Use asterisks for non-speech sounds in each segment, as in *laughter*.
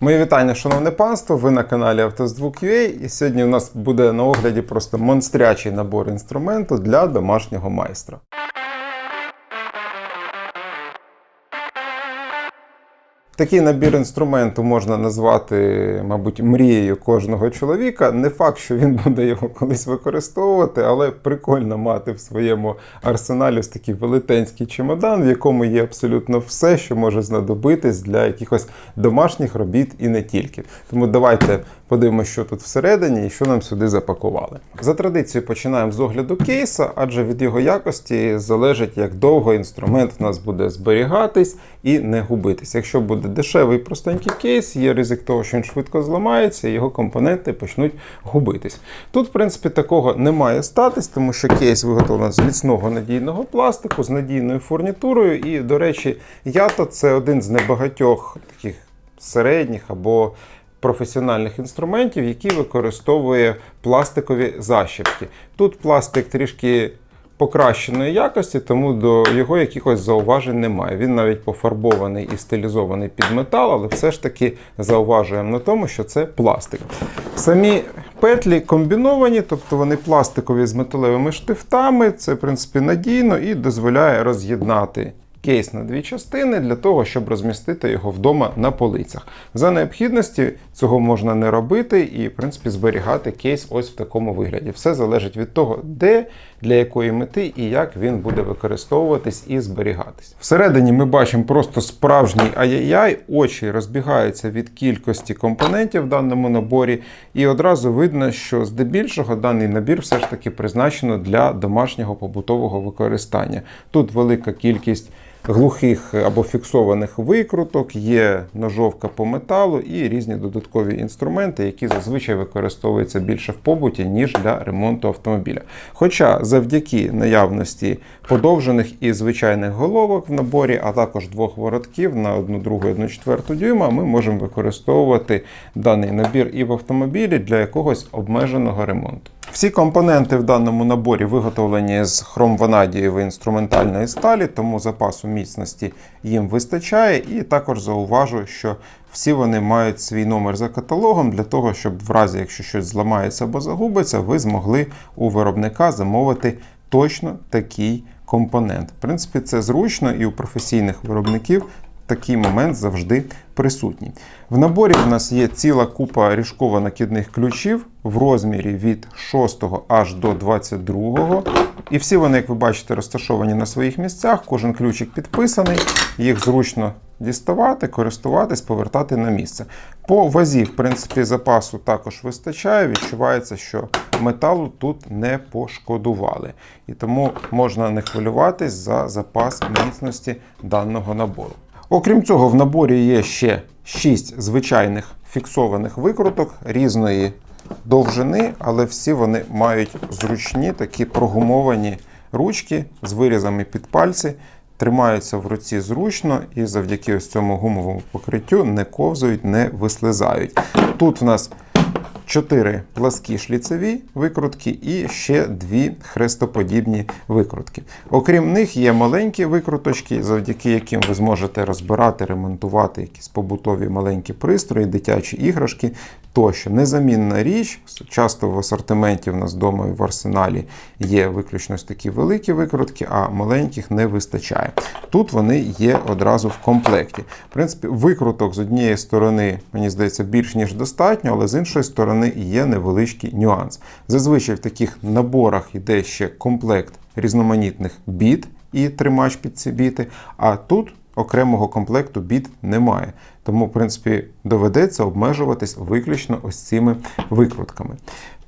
Мої вітання, шановне панство. Ви на каналі Автозвук.ua і сьогодні у нас буде на огляді просто монстрячий набор інструменту для домашнього майстра. Такий набір інструменту можна назвати, мабуть, мрією кожного чоловіка. Не факт, що він *laughs* буде його колись використовувати, але прикольно мати в своєму арсеналі ось такий велетенський чемодан, в якому є абсолютно все, що може знадобитись для якихось домашніх робіт і не тільки. Тому давайте подивимося, що тут всередині і що нам сюди запакували. За традицією починаємо з огляду кейса, адже від його якості залежить, як довго інструмент у нас буде зберігатись і не губитись. Якщо буде дешевий простенький кейс, є ризик того, що він швидко зламається, і його компоненти почнуть губитись. Тут, в принципі, такого не має статись, тому що кейс виготовлений з міцного надійного пластику, з надійною фурнітурою. І, до речі, ято це один з небагатьох таких середніх або професіональних інструментів, які використовує пластикові защіпки. Тут пластик трішки покращеної якості, тому до його якихось зауважень немає. Він навіть пофарбований і стилізований під метал, але все ж таки зауважуємо на тому, що це пластик. Самі петлі комбіновані, тобто вони пластикові з металевими штифтами. Це, в принципі, надійно і дозволяє роз'єднати кейс на дві частини для того, щоб розмістити його вдома на полицях. За необхідності цього можна не робити і, в принципі, зберігати кейс ось в такому вигляді. Все залежить від того, де, для якої мети і як він буде використовуватись і зберігатись. Всередині ми бачимо просто справжній ай-яй-яй, очі розбігаються від кількості компонентів в даному наборі, і одразу видно, що здебільшого даний набір все ж таки призначено для домашнього побутового використання. Тут велика кількість глухих або фіксованих викруток, є ножовка по металу і різні додаткові інструменти, які зазвичай використовуються більше в побуті, ніж для ремонту автомобіля. Хоча завдяки наявності подовжених і звичайних головок в наборі, а також двох воротків на 1 другу 1 четверту дюйма, ми можемо використовувати даний набір і в автомобілі для якогось обмеженого ремонту. Всі компоненти в даному наборі виготовлені з хромванадієвої інструментальної сталі, тому запасу міцності їм вистачає. І також зауважу, що всі вони мають свій номер за каталогом для того, щоб в разі, якщо щось зламається або загубиться, ви змогли у виробника замовити точно такий компонент. В принципі, це зручно і у професійних виробників такий момент завжди присутній. В наборі в нас є ціла купа ріжково-накидних ключів в розмірі від 6 аж до 22. І всі вони, як ви бачите, розташовані на своїх місцях. Кожен ключик підписаний, їх зручно діставати, користуватись, повертати на місце. По вазі, в принципі, запасу також вистачає. Відчувається, що металу тут не пошкодували. І тому можна не хвилюватись за запас міцності даного набору. Окрім цього, в наборі є ще 6 звичайних фіксованих викруток різної довжини, але всі вони мають зручні такі прогумовані ручки з вирізами під пальці. Тримаються в руці зручно і завдяки ось цьому гумовому покриттю не ковзають, не вислизають. Тут в нас 4 пласкі шліцеві викрутки і ще дві хрестоподібні викрутки. Окрім них є маленькі викруточки, завдяки яким ви зможете розбирати, ремонтувати якісь побутові маленькі пристрої, дитячі іграшки. Тощо незамінна річ. Часто в асортименті в нас вдома і в арсеналі є виключно ось такі великі викрутки, а маленьких не вистачає. Тут вони є одразу в комплекті. В принципі, викруток з однієї сторони, мені здається, більш ніж достатньо, але з іншої сторони є невеличкий нюанс. Зазвичай в таких наборах йде ще комплект різноманітних біт і тримач під ці біти. А тут окремого комплекту біт немає. Тому, в принципі, доведеться обмежуватись виключно ось цими викрутками.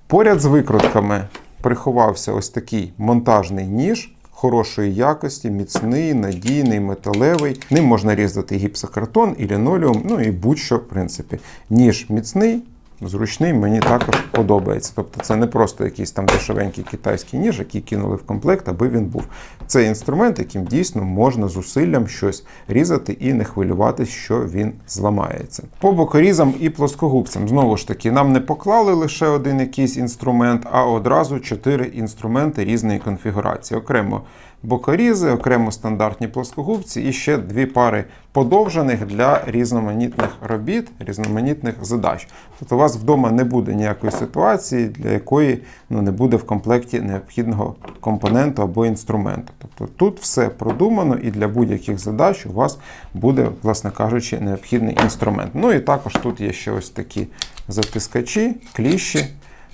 Поряд з викрутками приховався ось такий монтажний ніж. Хорошої якості, міцний, надійний, металевий. Ним можна різати гіпсокартон і лінолеум, ну і будь-що, в принципі. Ніж міцний, зручний, мені також подобається. Тобто це не просто якийсь там дешевенький китайський ніж, який кинули в комплект, аби він був. Це інструмент, яким дійсно можна зусиллям щось різати і не хвилюватись, що він зламається. По бокорізам і плоскогубцям, знову ж таки, нам не поклали лише один якийсь інструмент, а одразу чотири інструменти різної конфігурації. Окремо бокорізи, окремо стандартні плоскогубці і ще дві пари подовжених для різноманітних робіт, різноманітних задач. Тобто у вас вдома не буде ніякої ситуації, для якої ну, не буде в комплекті необхідного компоненту або інструменту. Тобто тут все продумано і для будь-яких задач у вас буде, власне кажучи, необхідний інструмент. Ну і також тут є ще ось такі затискачі, кліщі,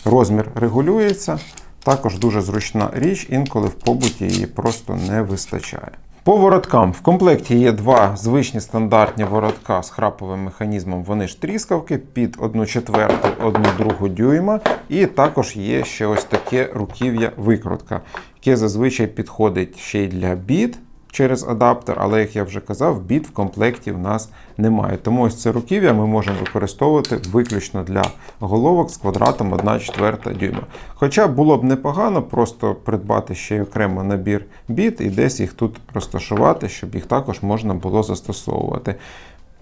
розмір регулюється. Також дуже зручна річ, інколи в побуті її просто не вистачає. По вороткам в комплекті є два звичні стандартні воротка з храповим механізмом. Вони ж тріскавки під 1 четверту, 1 другу дюйма. І також є ще ось таке руків'я викрутка, яке зазвичай підходить ще й для біт через адаптер, але як я вже казав, біт в комплекті в нас немає. Тому ось це руків'я ми можемо використовувати виключно для головок з квадратом 1 четверта дюйма. Хоча було б непогано просто придбати ще й окремо набір біт і десь їх тут розташувати, щоб їх також можна було застосовувати.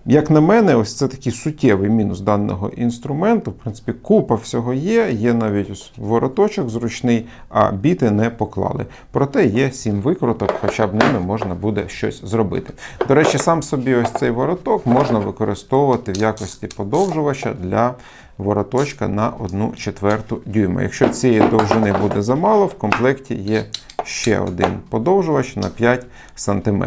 Як на мене, ось це такий суттєвий мінус даного інструменту. В принципі, купа всього є, є навіть вороточок зручний, а біти не поклали. Проте є сім викруток, хоча б ними можна буде щось зробити. До речі, сам собі ось цей вороток можна використовувати в якості подовжувача для вороточка на 1 четверту дюйма. Якщо цієї довжини буде замало, в комплекті є ще один подовжувач на 5 см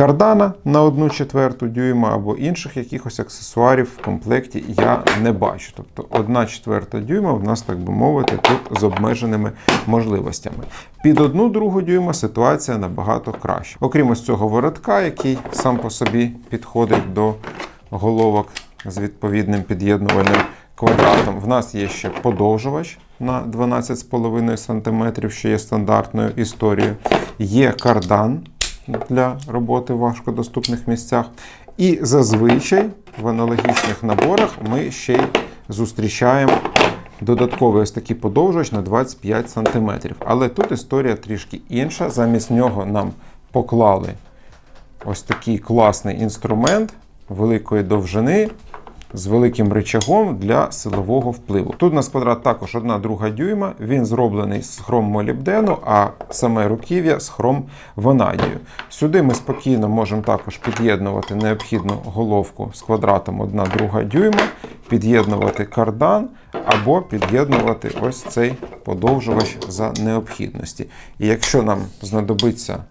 кардана на 1 четверту дюйма або інших якихось аксесуарів в комплекті я не бачу. Тобто 1 четверта дюйма в нас, так би мовити, тут з обмеженими можливостями. Під 1 другу дюйма ситуація набагато краще. Окрім ось цього воротка, який сам по собі підходить до головок з відповідним під'єднувальним квадратом. В нас є ще подовжувач на 12,5 см, що є стандартною історією. Є кардан для роботи в важкодоступних місцях. І зазвичай в аналогічних наборах ми ще й зустрічаємо додатковий ось такий подовжувач на 25 см. Але тут історія трішки інша. Замість нього нам поклали ось такий класний інструмент великої довжини. З великим рычагом для силового впливу. Тут у нас квадрат також 1 друга дюйма. Він зроблений з хром молібдену, а саме руків'я з хром ванадію. Сюди ми спокійно можемо також під'єднувати необхідну головку з квадратом 1 друга дюйма, під'єднувати кардан або під'єднувати ось цей подовжувач за необхідності. І якщо нам знадобиться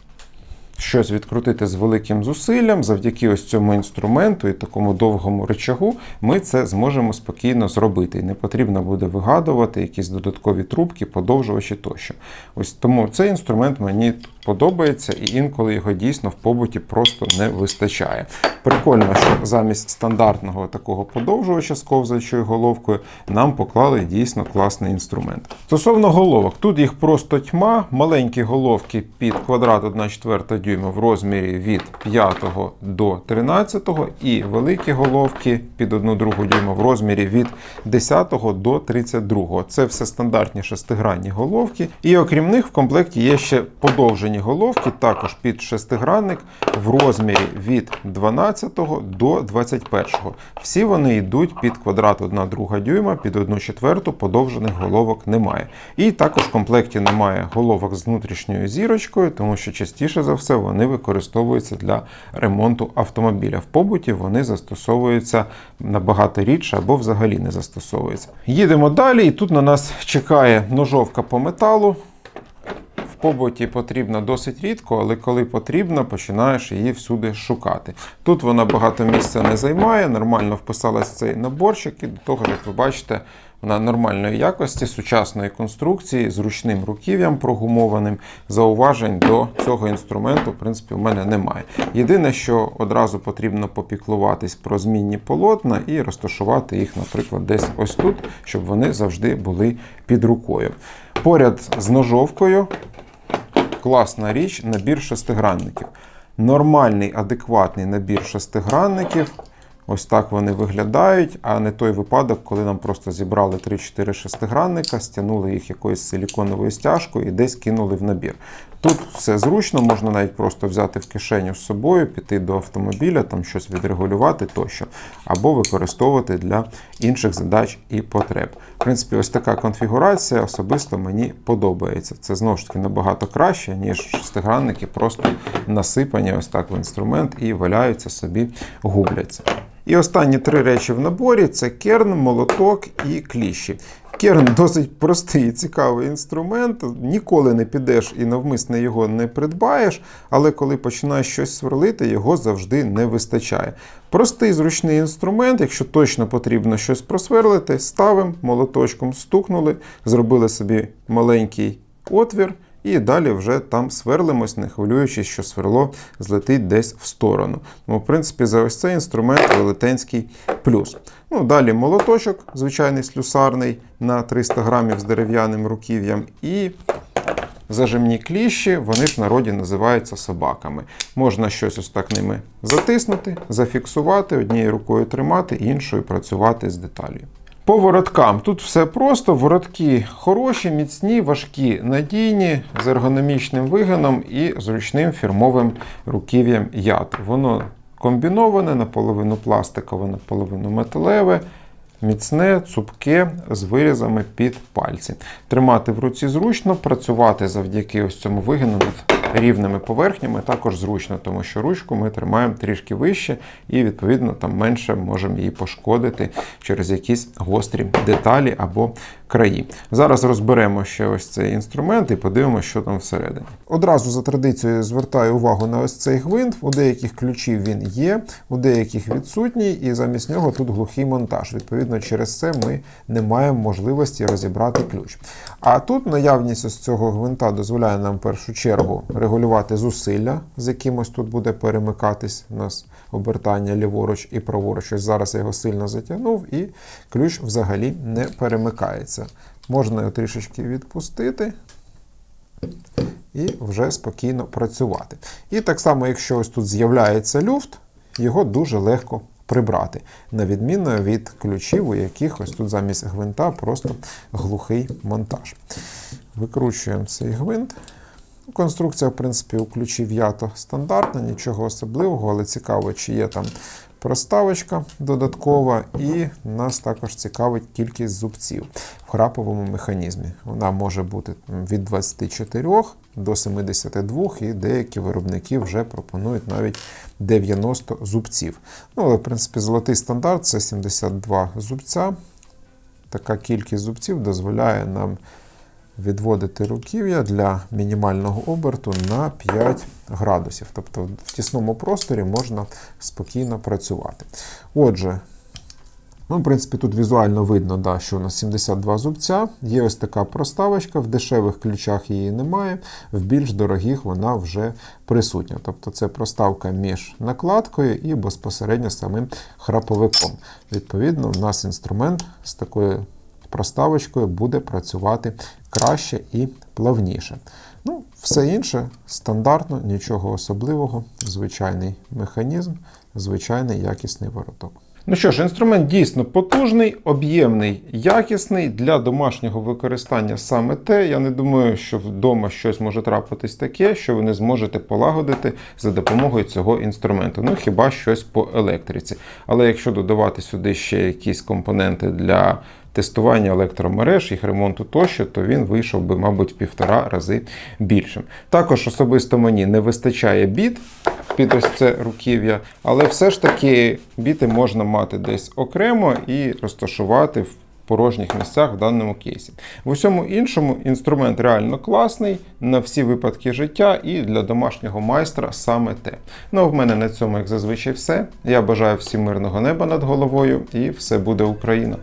щось відкрутити з великим зусиллям, завдяки ось цьому інструменту і такому довгому речагу, ми це зможемо спокійно зробити. І не потрібно буде вигадувати якісь додаткові трубки, подовжувачі тощо. Ось тому цей інструмент мені подобається, і інколи його дійсно в побуті просто не вистачає. Прикольно, що замість стандартного такого подовжувача з ковзаючою головкою нам поклали дійсно класний інструмент. Стосовно головок, тут їх просто тьма, маленькі головки під квадрат 1,4 дюйма в розмірі від 5 до 13 і великі головки під 1 другу дюйма в розмірі від 10 до 32. Це все стандартні шестигранні головки. І окрім них в комплекті є ще подовжені головки, також під шестигранник в розмірі від 12 до 21. Всі вони йдуть під квадрат 1 друга дюйма, під 1 четверту подовжених головок немає. І також в комплекті немає головок з внутрішньою зірочкою, тому що частіше за все вони використовуються для ремонту автомобіля. В побуті вони застосовуються набагато рідше або взагалі не застосовуються. Їдемо далі, і тут на нас чекає ножовка по металу. Побуті потрібна досить рідко, але коли потрібно, починаєш її всюди шукати. Тут вона багато місця не займає, нормально вписалась в цей наборчик, і до того, як ви бачите, вона нормальної якості, сучасної конструкції, з ручним руків'ям прогумованим. Зауважень до цього інструменту, в принципі, у мене немає. Єдине, що одразу потрібно попіклуватись про змінні полотна і розташувати їх, наприклад, десь ось тут, щоб вони завжди були під рукою. Поряд з ножовкою класна річ набір шестигранників. Нормальний, адекватний набір шестигранників. Ось так вони виглядають, а не той випадок, коли нам просто зібрали 3-4 шестигранника, стягнули їх якоюсь силіконовою стяжкою і десь кинули в набір. Тут все зручно, можна навіть просто взяти в кишеню з собою, піти до автомобіля, там щось відрегулювати тощо, або використовувати для інших задач і потреб. В принципі, ось така конфігурація особисто мені подобається. Це знову ж таки набагато краще, ніж шестигранники, просто насипані ось так в інструмент і валяються собі, губляться. І останні три речі в наборі це керн, молоток і кліщі. Керн досить простий і цікавий інструмент. Ніколи не підеш і навмисне його не придбаєш, але коли починаєш щось сверлити, його завжди не вистачає. Простий зручний інструмент, якщо точно потрібно щось просверлити, ставимо, молоточком стукнули, зробили собі маленький отвір. І далі вже там сверлимось, не хвилюючись, що сверло злетить десь в сторону. Ну, в принципі, за ось цей інструмент велетенський плюс. Ну, Далі молоточок, звичайний слюсарний на 300 грамів з дерев'яним руків'ям. І зажимні кліщі, вони ж в народі називаються собаками. Можна щось ось так ними затиснути, зафіксувати, однією рукою тримати, іншою працювати з деталью. По вороткам тут все просто. Воротки хороші, міцні, важкі, надійні, з ергономічним вигином і зручним фірмовим руків'ям яд. Воно комбіноване, наполовину пластикове, наполовину металеве. Міцне, цупке, з вирізами під пальці. Тримати в руці зручно, працювати завдяки ось цьому вигину рівними поверхнями також зручно, тому що ручку ми тримаємо трішки вище і, відповідно, там менше можемо її пошкодити через якісь гострі деталі або краї. Зараз розберемо ще ось цей інструмент і подивимося, що там всередині. Одразу за традицією звертаю увагу на ось цей гвинт. У деяких ключів він є, у деяких відсутній, і замість нього тут глухий монтаж. Відповідно, через це ми не маємо можливості розібрати ключ. А тут наявність ось цього гвинта дозволяє нам в першу чергу регулювати зусилля, з якимось тут буде перемикатись у нас обертання ліворуч і праворуч. Ось зараз я його сильно затягнув, і ключ взагалі не перемикається. Можна його трішечки відпустити. І вже спокійно працювати. І так само, якщо ось тут з'являється люфт, його дуже легко прибрати, на відміну від ключів, у яких ось тут замість гвинта просто глухий монтаж. Викручуємо цей гвинт. Конструкція, в принципі, у ключів ято стандартна, нічого особливого, але цікаво, чи є там проставочка додаткова, і нас також цікавить кількість зубців в храповому механізмі. Вона може бути від 24 до 72, і деякі виробники вже пропонують навіть 90 зубців. Ну, але, в принципі, золотий стандарт це 72 зубця. Така кількість зубців дозволяє нам відводити руків'я для мінімального оберту на 5 градусів. Тобто в тісному просторі можна спокійно працювати. Отже, Ну, в принципі, тут візуально видно, да, що у нас 72 зубця. Є ось така проставочка, в дешевих ключах її немає, в більш дорогих вона вже присутня. Тобто це проставка між накладкою і безпосередньо самим храповиком. Відповідно, у нас інструмент з такою проставочкою буде працювати краще і плавніше. Ну, Все інше стандартно, нічого особливого, звичайний механізм, звичайний якісний вороток. Ну що ж, інструмент дійсно потужний, об'ємний, якісний для домашнього використання саме те. Я не думаю, що вдома щось може трапитись таке, що ви не зможете полагодити за допомогою цього інструменту. Ну хіба щось по електриці. Але якщо додавати сюди ще якісь компоненти для тестування електромереж, їх ремонту тощо, то він вийшов би, мабуть, півтора рази більшим. Також особисто мені не вистачає біт під ось це руків'я, але все ж таки біти можна мати десь окремо і розташувати в порожніх місцях в даному кейсі. В усьому іншому інструмент реально класний на всі випадки життя і для домашнього майстра саме те. Ну а в мене на цьому, як зазвичай, все. Я бажаю всім мирного неба над головою і все буде Україна!